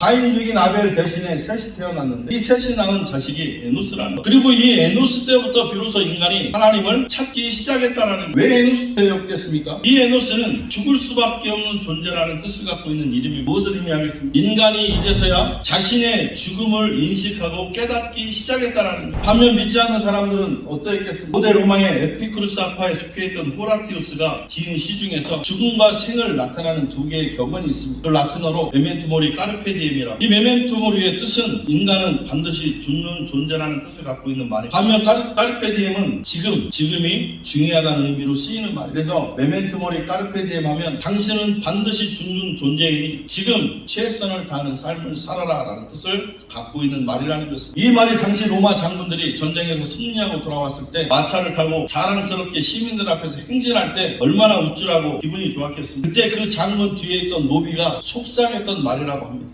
가인 죽인 아벨 대신에 셋이 태어났는데 이 셋이 낳은 자식이 에노스라는 거. 그리고 이 에노스 때부터 비로소 인간이 하나님을 찾기 시작했다라는 거예요. 왜 에노스 때였겠습니까? 이 에노스는 죽을 수밖에 없는 존재라는 뜻을 갖고 있는 이름이 무엇을 의미하겠습니까? 인간이 이제서야 자신의 죽음을 인식하고 깨닫기 시작했다라는 거예요. 반면 믿지 않는 사람들은 어떠했겠습니까? 고대 로마의 에피크루스 아파에 속해 있던 호라티우스가 지은 시 중에서 죽음과 생을 나타나는 두 개의 격언이 있습니다. 그 라틴어로 메멘토 모리 까르페디 엠이라. 이 메멘토 모리의 뜻은 인간은 반드시 죽는 존재라는 뜻을 갖고 있는 말이에요. 반면 까르, 까르페디엠은 지금, 지금이 중요하다는 의미로 쓰이는 말이에요. 그래서 메멘토 모리 까르페디엠 하면 당신은 반드시 죽는 존재이니 지금 최선을 다하는 삶을 살아라 라는 뜻을 갖고 있는 말이라는 것입니다. 이 말이 당시 로마 장군들이 전쟁에서 승리하고 돌아왔을 때 마차를 타고 자랑스럽게 시민들 앞에서 행진할 때 얼마나 우쭐하고 기분이 좋았겠습니까? 그때 그 장군 뒤에 있던 노비가 속상했던 말이라고 합니다.